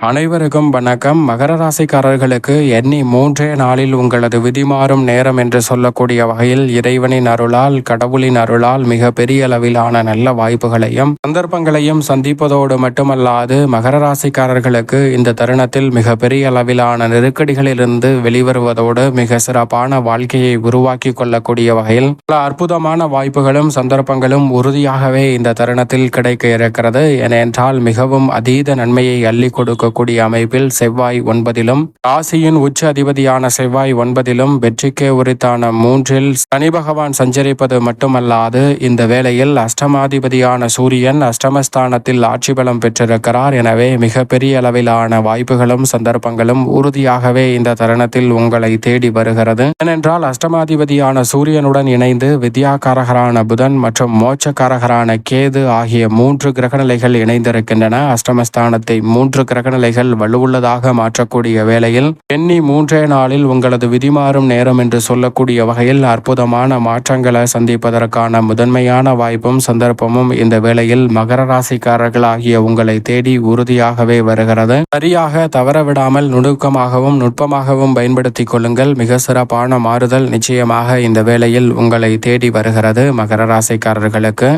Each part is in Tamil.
அனைவருக்கும் வணக்கம். மகர ராசிக்காரர்களுக்கு எண்ணி மூன்றே நாளில் உங்களது விதிமாறும் நேரம் என்று சொல்லக்கூடிய வகையில் இறைவனின் அருளால் கடவுளின் அருளால் மிக பெரிய அளவிலான நல்ல வாய்ப்புகளையும் சந்தர்ப்பங்களையும் சந்திப்பதோடு மட்டுமல்லாது மகர ராசிக்காரர்களுக்கு இந்த தருணத்தில் மிக பெரிய அளவிலான நெருக்கடிகளிலிருந்து வெளிவருவதோடு மிக சிறப்பான வாழ்க்கையை உருவாக்கி கொள்ளக்கூடிய வகையில் பல அற்புதமான வாய்ப்புகளும் சந்தர்ப்பங்களும் உறுதியாகவே இந்த தருணத்தில் கிடைக்க இருக்கிறது. ஏனென்றால் மிகவும் அதீத நன்மையை அள்ளி கொடுக்கும் இருக்கக்கூடிய அமைப்பில் செவ்வாய் ஒன்பதிலும் ராசியின் உச்ச அதிபதியான செவ்வாய் ஒன்பதிலும் வெற்றிக்கே உரித்தான மூன்றில் சனி பகவான் சஞ்சரிப்பது மட்டுமல்லாது இந்த வேளையில் அஷ்டமாதிபதியான சூரியன் அஷ்டமஸ்தானத்தில் ஆட்சி பலம் பெற்றிருக்கிறார். எனவே மிகப்பெரிய அளவிலான வாய்ப்புகளும் சந்தர்ப்பங்களும் உறுதியாகவே இந்த தருணத்தில் உங்களை தேடி வருகிறது. ஏனென்றால் அஷ்டமாதிபதியான சூரியனுடன் இணைந்து வித்யாகாரகரான புதன் மற்றும் மோட்சக்காரகரான கேது ஆகிய மூன்று கிரகநிலைகள் இணைந்திருக்கின்றன. அஷ்டமஸ்தானத்தை மூன்று கிரகநிலைகள் வலுவுள்ளதாக மாற்றக்கூடிய வேளையில் எண்ணி மூன்றே நாளில் உங்களது விதிமாறும் நேரம் என்று சொல்லக்கூடிய வகையில் அற்புதமான மாற்றங்களை சந்திப்பதற்கான முதன்மையான வாய்ப்பும் சந்தர்ப்பமும் இந்த வேளையில் மகர ராசிக்காரர்களாகிய உங்களை தேடி உறுதியாகவே வருகிறது. சரியாக தவறவிடாமல் நுணுக்கமாகவும் நுட்பமாகவும் பயன்படுத்திக் கொள்ளுங்கள். மிக சிறப்பான மாறுதல் நிச்சயமாக இந்த வேளையில் உங்களை தேடி வருகிறது மகர ராசிக்காரர்களுக்கு.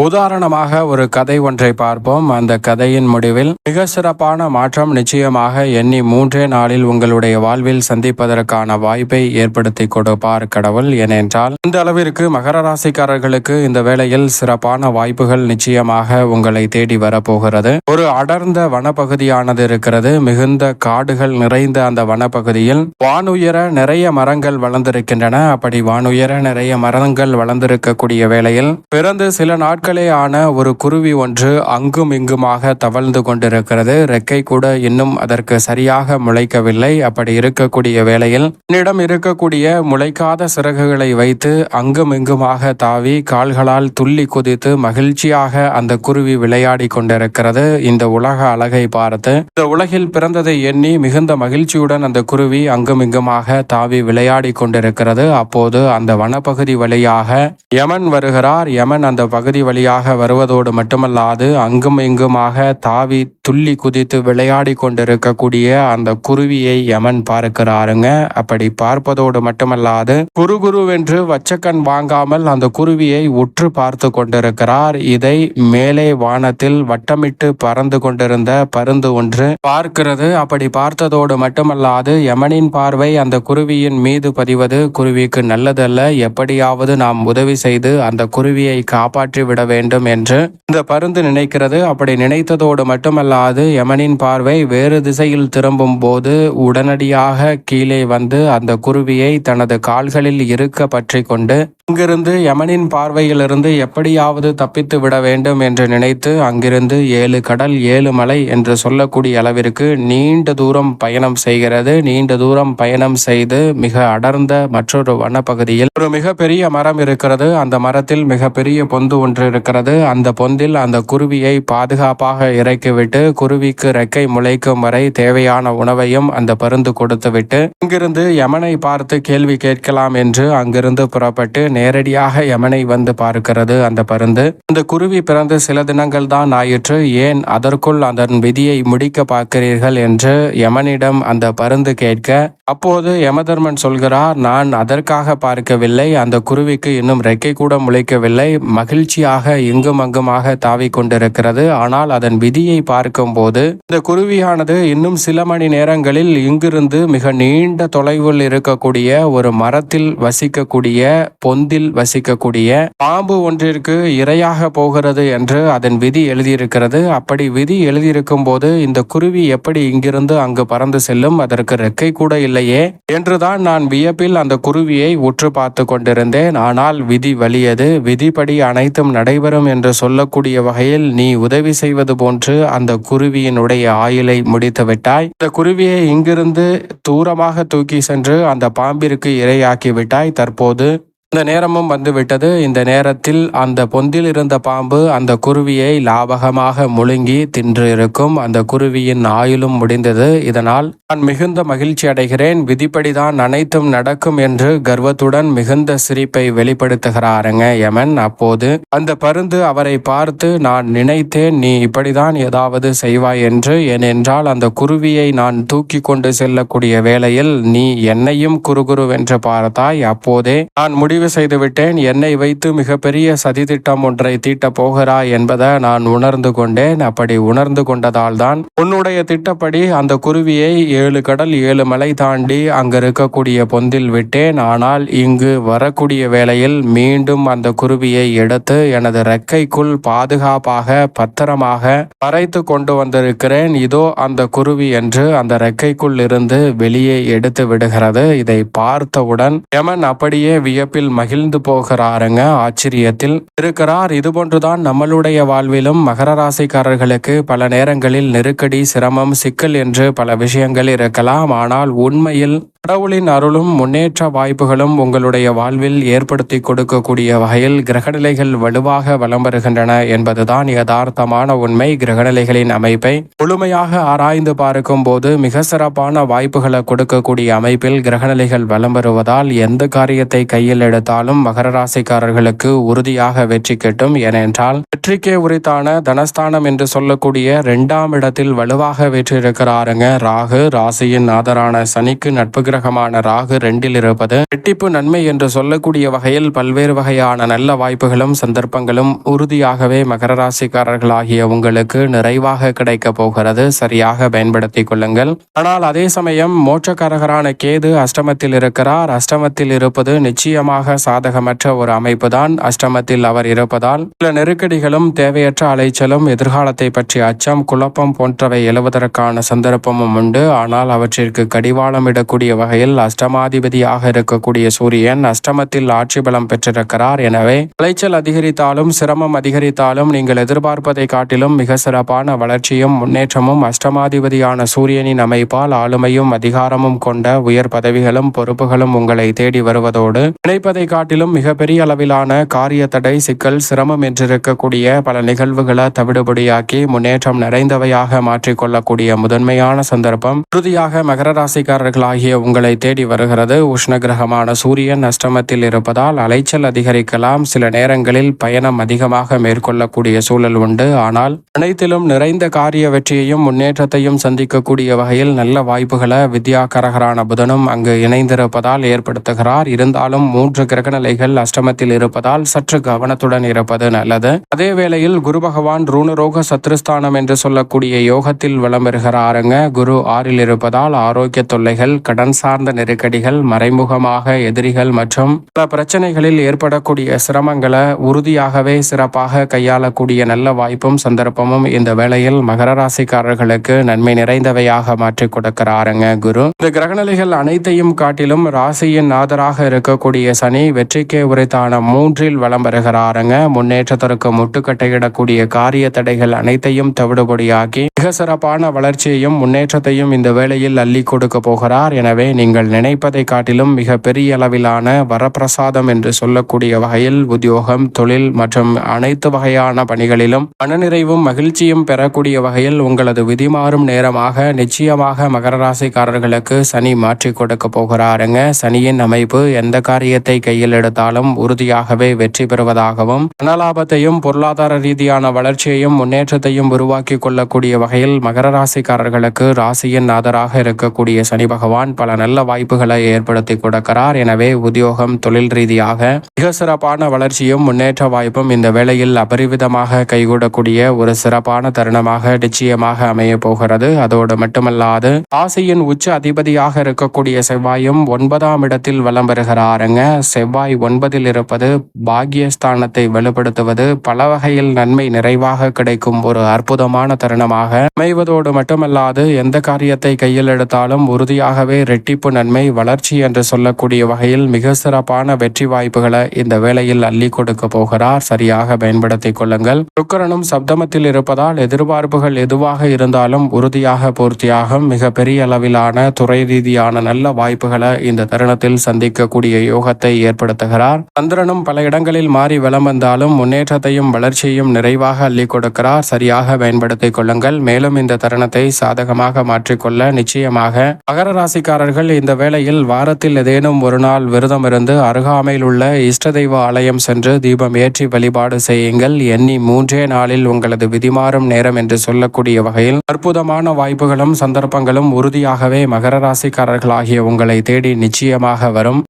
உதாரணமாக ஒரு கதை ஒன்றை பார்ப்போம். அந்த கதையின் முடிவில் மிக சிறப்பான மாற்றம் நிச்சயமாக எண்ணி மூன்றே நாளில் உங்களுடைய வாழ்வில் சந்திப்பதற்கான வாய்ப்பை ஏற்படுத்தி கொடுப்பார் கடவுள். ஏனென்றால் இந்த அளவிற்கு மகர ராசிக்காரர்களுக்கு இந்த வேளையில் சிறப்பான வாய்ப்புகள் நிச்சயமாக உங்களை தேடி வரப்போகிறது. ஒரு அடர்ந்த வனப்பகுதியானது இருக்கிறது. மிகுந்த காடுகள் நிறைந்த அந்த வனப்பகுதியில் வானுயர நிறைய மரங்கள் வளர்ந்திருக்கின்றன. அப்படி வானுயர நிறைய மரங்கள் வளர்ந்திருக்கக்கூடிய வேளையில் பிறந்து சில நாட்கள் நாட்களே ஆன ஒரு குருவி ஒன்று அங்கும் இங்குமாக தவழ்ந்து கொண்டிருக்கிறது. ரெக்கை கூட இன்னும் அதற்கு சரியாக முளைக்கவில்லை. அப்படி இருக்கக்கூடிய வேளையில் என்னிடம் இருக்கக்கூடிய முளைக்காத சிறகுகளை வைத்து அங்கும் இங்குமாக தாவி கால்களால் துள்ளி குதித்து மகிழ்ச்சியாக அந்த குருவி விளையாடி கொண்டிருக்கிறது. இந்த உலக அழகை பார்த்து இந்த உலகில் பிறந்ததை எண்ணி மிகுந்த மகிழ்ச்சியுடன் அந்த குருவி அங்கும் இங்குமாக தாவி விளையாடி கொண்டிருக்கிறது. அப்போது அந்த வனப்பகுதி வழியாக யமன் வருகிறார். யமன் அந்த பகுதி வழியாக வருவதோடு மட்டுமல்லாது அங்கும் இங்குமாக தாவி துள்ளி குதித்து விளையாடி கொண்டிருக்கக்கூடிய அந்த குருவியை யமன் பார்க்கிறாருங்க. அப்படி பார்ப்பதோடு மட்டுமல்லாது குருகுருவென்று வச்சக்கண் வாங்காமல் அந்த குருவியை உற்று பார்த்து கொண்டிருக்கிறார். இதை மேலே வானத்தில் வட்டமிட்டு பறந்து கொண்டிருந்த பருந்து ஒன்று பார்க்கிறது. அப்படி பார்த்ததோடு மட்டுமல்லாது யமனின் பார்வை அந்த குருவியின் மீது பதிவது குருவிக்கு நல்லதல்ல. எப்படியாவது நாம் உதவி செய்து அந்த குருவியை காப்பாற்றி விட வேண்டும் என்று இந்த பருந்து நினைக்கிறது. அப்படி நினைத்ததோடு மட்டுமல்லாது யமனின் பார்வை வேறு திசையில் திரும்பும் போது உடனடியாக கீழே வந்து அந்த குருவியை தனது கால்களில் இருக்க பற்றி கொண்டு அங்கிருந்து யமனின் பார்வையிலிருந்து எப்படியாவது தப்பித்து விட வேண்டும் என்று நினைத்து அங்கிருந்து ஏழு கடல் ஏழு மலை என்று சொல்லக்கூடிய அளவிற்கு நீண்ட தூரம் பயணம் செய்கிறது. நீண்ட தூரம் பயணம் செய்து மிக அடர்ந்த மற்றொரு வனப்பகுதியில் ஒரு மிகப்பெரிய மரம் இருக்கிறது. அந்த மரத்தில் மிகப்பெரிய பொந்து ஒன்று இருக்கிறது. அந்த பொந்து பொந்தில் அந்த குருவியை பாதுகாப்பாக இறக்கிவிட்டு குருவிக்கு ரெக்கை முளைக்கும் வரை தேவையான உணவையும் அந்த பருந்து கொடுத்துவிட்டு அங்கிருந்து யமனை பார்த்து கேள்வி கேட்கலாம் என்று அங்கிருந்து புறப்பட்டு நேரடியாக யமனை வந்து பார்க்கிறது அந்த பருந்து. அந்த குருவி பிறந்து சில தினங்கள் தான் ஆயிற்று. ஏன் அதற்குள் அதன் விதியை முடிக்க பார்க்கிறீர்கள் என்று யமனிடம் அந்த பருந்து கேட்க அப்போது யமதர்மன் சொல்கிறார் நான் அதற்காக பார்க்கவில்லை. அந்த குருவிக்கு இன்னும் ரெக்கை கூட முளைக்கவில்லை. மகிழ்ச்சியாக இங்கும் அங்குமாக தாவி கொண்டிருக்கிறது. ஆனால் அதன் விதியை பார்க்கும்போது இந்த குருவியானது இன்னும் சில மணி நேரங்களில் இங்கிருந்து மிக நீண்ட தொலைவில் இருக்கக்கூடிய ஒரு மரத்தில் வசிக்கக்கூடிய பொந்தில் வசிக்கக்கூடிய பாம்பு ஒன்றிற்கு இரையாக போகிறது என்று அதன் விதி எழுதியிருக்கிறது. அப்படி விதி எழுதியிருக்கும் போது இந்த குருவி எப்படி இங்கிருந்து அங்கு பறந்து செல்லும்? அதற்கு ரெக்கை கூட இல்லையே என்றுதான் நான் வியப்பில் அந்த குருவியை உற்று பார்த்து கொண்டிருந்தேன். ஆனால் விதி வலியது. விதிப்படி அனைத்தும் நடைபெறும் என்று சொல்லக்கூடிய வகையில் நீ உதவி செய்வது போன்று அந்த குருவியினுடைய ஆயுளை முடித்து விட்டாய். இந்த குருவியை இங்கிருந்து தூரமாக தூக்கி சென்று அந்த பாம்பிற்கு இரையாக்கி விட்டாய். தற்போது இந்த நேரமும் வந்துவிட்டது. இந்த நேரத்தில் அந்த பொந்தில் இருந்த பாம்பு அந்த குருவியை லாபகமாக முழுங்கி தின்று இருக்கும் அந்த குருவியின் ஆயுளும் முடிந்தது. இதனால் நான் மிகுந்த மகிழ்ச்சி அடைகிறேன். விதிப்படிதான் அனைத்தும் நடக்கும் என்று கர்வத்துடன் மிகுந்த சிரிப்பை வெளிப்படுத்துகிறாருங்க யமன். அப்போது அந்த பருந்து அவரை பார்த்து நான் நினைத்தேன் நீ இப்படிதான் ஏதாவது செய்வாய் என்று. ஏனென்றால் அந்த குருவியை நான் தூக்கி கொண்டு செல்லக்கூடிய வேளையில் நீ என்னையும் குறுகுருவென்று பார்த்தாய். அப்போதே நான் முடிவு முடிவு செய்துவிட்டேன். என்னை வைத்து மிகப்பெரிய சதித்திட்டம் ஒன்றை தீட்டப் போகிறாய் என்பதை நான் உணர்ந்து கொண்டேன். அப்படி உணர்ந்து கொண்டதால் தான் உன்னுடைய திட்டப்படி அந்த குருவியை ஏழு கடல் ஏழு மலை தாண்டி அங்கு இருக்கக்கூடிய பொந்தில் விட்டேன். ஆனால் இங்கு வரக்கூடிய வேளையில் மீண்டும் அந்த குருவியை எடுத்து எனது ரெக்கைக்குள் பாதுகாப்பாக பத்திரமாக மறைத்து கொண்டு வந்திருக்கிறேன். இதோ அந்த குருவி என்று அந்த ரெக்கைக்குள் இருந்து வெளியே எடுத்து விடுகிறது. இதை பார்த்தவுடன் யமன் அப்படியே வியப்பில் மகிழ்ந்து போகிறாருங்க. ஆச்சரியத்தில் இருக்கிறார். இதுபோன்றுதான் நம்மளுடைய வாழ்விலும் மகர ராசிக்காரர்களுக்கு பல நேரங்களில் நெருக்கடி சிரமம் சிக்கல் என்று பல விஷயங்கள் இருக்கலாம். ஆனால் உண்மையில் கடவுளின் அருளும் முன்னேற்ற வாய்ப்புகளும் உங்களுடைய வாழ்வில் ஏற்படுத்தி கொடுக்கக்கூடிய வகையில் கிரகநிலைகள் வலுவாக வலம் வருகின்றன என்பதுதான் யதார்த்தமான உண்மை. கிரகநிலைகளின் அமைப்பை முழுமையாக ஆராய்ந்து பார்க்கும் போது மிக சிறப்பான வாய்ப்புகளை கொடுக்கக்கூடிய அமைப்பில் கிரகநிலைகள் வலம் வருவதால் எந்த காரியத்தை கையில் எடுத்தாலும் மகர ராசிக்காரர்களுக்கு உறுதியாக வெற்றி கிட்டும். ஏனென்றால் வெற்றிக்கே உரித்தான தனஸ்தானம் என்று சொல்லக்கூடிய இரண்டாம் இடத்தில் வலுவாக வெற்றியிருக்கிறாருங்க. ராகு ராசியின் ஆதரான சனிக்கு நட்புகள் கிரகமான ராகு ரெண்டில் இருப்பது. வெட்டிப்பு நன்மை என்று சொல்லக்கூடிய வகையில் பல்வேறு வகையான நல்ல வாய்ப்புகளும் சந்தர்ப்பங்களும் உறுதியாகவே மகர ராசிக்காரர்களாகிய உங்களுக்கு நிறைவாக கிடைக்க போகிறது. சரியாக பயன்படுத்திக் கொள்ளுங்கள். ஆனால் அதே சமயம் மோட்சக்காரகரான கேது அஷ்டமத்தில் இருக்கிறார். அஷ்டமத்தில் இருப்பது நிச்சயமாக சாதகமற்ற ஒரு அமைப்பு தான் அஷ்டமத்தில் அவர் இருப்பதால் சில நெருக்கடிகளும் தேவையற்ற அலைச்சலும் எதிர்காலத்தை பற்றிய அச்சம் குழப்பம் போன்றவை எழுவதற்கான சந்தர்ப்பமும் உண்டு. ஆனால் அவற்றிற்கு கடிவாளம் இடக்கூடிய வகையில் அஷ்டமாதிபதியாக இருக்கக்கூடிய சூரியன் அஷ்டமத்தில் ஆட்சி பலம் பெற்றிருக்கிறார். எனவே விளைச்சல் அதிகரித்தாலும் சிரமம் அதிகரித்தாலும் நீங்கள் எதிர்பார்ப்பதை காட்டிலும் மிக சிறப்பான வளர்ச்சியும் முன்னேற்றமும் அஷ்டமாதிபதியான சூரியனின் அமைப்பால் ஆளுமையும் அதிகாரமும் கொண்ட உயர் பதவிகளும் பொறுப்புகளும் உங்களை தேடி வருவதோடு நினைப்பதை காட்டிலும் மிகப்பெரிய அளவிலான காரிய தடை சிக்கல் சிரமம் என்றிருக்கக்கூடிய பல நிகழ்வுகளை தவிடுபடியாக்கி முன்னேற்றம் நிறைந்தவையாக மாற்றிக்கொள்ளக்கூடிய முதன்மையான சந்தர்ப்பம் உறுதியாக மகர ராசிக்காரர்களாகிய உங்கள் தேடி வருகிறது. உஷ்ண கிரகமான சூரியன் அஷ்டமத்தில் இருப்பதால் அலைச்சல் அதிகரிக்கலாம். சில நேரங்களில் பயணம் அதிகமாக மேற்கொள்ளக்கூடிய சூழல் உண்டு. ஆனால் அனைத்திலும் நிறைந்த காரிய வெற்றியையும் முன்னேற்றத்தையும் சந்திக்கக்கூடிய வகையில் நல்ல வாய்ப்புகளை வித்யாகரகரான புதனும் அங்கு இணைந்திருப்பதால் ஏற்படுத்துகிறார். இருந்தாலும் மூன்று கிரகநிலைகள் அஷ்டமத்தில் இருப்பதால் சற்று கவனத்துடன் இருப்பது நல்லது. அதே வேளையில் குரு பகவான் ரூணரோக சத்ருஸ்தானம் என்று சொல்லக்கூடிய யோகத்தில் வலம் பெறுகிறாருங்க குரு ஆறில் இருப்பதால் ஆரோக்கிய தொல்லைகள் கடன் சார்ந்த நெருக்கடிகள் மறைமுகமாக எதிரிகள் மற்றும் பல பிரச்சனைகளில் ஏற்படக்கூடிய சிரமங்களை உறுதியாகவே சிறப்பாக கையாளக்கூடிய நல்ல வாய்ப்பும் சந்தர்ப்பமும் இந்த வேளையில் மகர ராசிக்காரர்களுக்கு நன்மை நிறைந்தவையாக மாற்றி கொடுக்கிறாருங்க குரு. இந்த கிரகநிலைகள் அனைத்தையும் காட்டிலும் ராசியின் நாதராக இருக்கக்கூடிய சனி வெற்றிக்கே உரைத்தான மூன்றில் வலம் வருகிறாருங்க. முன்னேற்றத்திற்கு முட்டுக்கட்டையிடக்கூடிய காரிய தடைகள் அனைத்தையும் தவிடுபடியாக்கி மிக சிறப்பான வளர்ச்சியையும் முன்னேற்றத்தையும் இந்த வேளையில் அள்ளி கொடுக்க போகிறார். எனவே நீங்கள் நினைப்பதை காட்டிலும் மிக பெரிய அளவிலான வரப்பிரசாதம் என்று சொல்லக்கூடிய வகையில் உத்தியோகம் தொழில் மற்றும் அனைத்து வகையான பணிகளிலும் மனநிறைவும் மகிழ்ச்சியும் பெறக்கூடிய வகையில் உங்களது விதிமாறும் நேரமாக நிச்சயமாக மகர ராசிக்காரர்களுக்கு சனி மாற்றி கொடுக்க போகிறாருங்க. சனியின் அமைப்பு எந்த காரியத்தை கையில் எடுத்தாலும் உறுதியாகவே வெற்றி பெறுவதாகவும் பணலாபத்தையும் பொருளாதார ரீதியான வளர்ச்சியையும் முன்னேற்றத்தையும் உருவாக்கி கொள்ளக்கூடிய வகையில் மகர ராசிக்காரர்களுக்கு ராசியின் ஆதராக இருக்கக்கூடிய சனி பகவான் பல நல்ல வாய்ப்புகளை ஏற்படுத்தி கொடுக்கிறார். எனவே உத்தியோகம் தொழில் ரீதியாக மிக சிறப்பான வளர்ச்சியும் முன்னேற்ற வாய்ப்பும் இந்த வேளையில் அபரிவிதமாக கைகூடக்கூடிய ஒரு சிறப்பான தருணமாக நிச்சயமாக அமைய போகிறது. அதோடு மட்டுமல்லாது ராசியின் உச்ச அதிபதியாக இருக்கக்கூடிய செவ்வாயும் ஒன்பதாம் இடத்தில் வலம் பெறுகிறாருங்க செவ்வாய் ஒன்பதில் இருப்பது பாக்யஸ்தானத்தை வலுப்படுத்துவது பல வகையில் நன்மை நிறைவாக கிடைக்கும் ஒரு அற்புதமான தருணமாக அமைவதோடு மட்டுமல்லாது எந்த காரியத்தை கையில் எடுத்தாலும் உறுதியாகவே ரெட்டிப்பு நன்மை வளர்ச்சி என்று சொல்லக்கூடிய வகையில் மிக சிறப்பான வெற்றி வாய்ப்புகளை இந்த வேளையில் அள்ளி கொடுக்க போகிறார். சரியாக பயன்படுத்திக் கொள்ளுங்கள். சுக்கரனும் சப்தமத்தில் இருப்பதால் எதிர்பார்ப்புகள் எதுவாக இருந்தாலும் உறுதியாக பூர்த்தியாகும். மிக பெரிய அளவிலான துறை ரீதியான நல்ல வாய்ப்புகளை இந்த தருணத்தில் சந்திக்கக்கூடிய யோகத்தை ஏற்படுத்துகிறார். சந்திரனும் பல இடங்களில் மாறி வலம் வந்தாலும் முன்னேற்றத்தையும் வளர்ச்சியையும் நிறைவாக அள்ளி கொடுக்கிறார். சரியாக பயன்படுத்திக் கொள்ளுங்கள். மேலும் இந்த தருணத்தை சாதகமாக மாற்றிக்கொள்ள நிச்சயமாக மகர ராசிக்காரர்கள் இந்த வேளையில் வாரத்தில் ஏதேனும் ஒரு நாள் விரதம் இருந்து அருகாமையில் உள்ள இஷ்ட தெய்வ ஆலயம் சென்று தீபம் ஏற்றி வழிபாடு செய்யுங்கள். எண்ணி மூன்றே நாளில் உங்களது விதிமாறும் நேரம் என்று சொல்லக்கூடிய வகையில் அற்புதமான வாய்ப்புகளும் சந்தர்ப்பங்களும் உறுதியாகவே மகர ராசிக்காரர்களாகிய உங்களை தேடி நிச்சயமாக வரும்.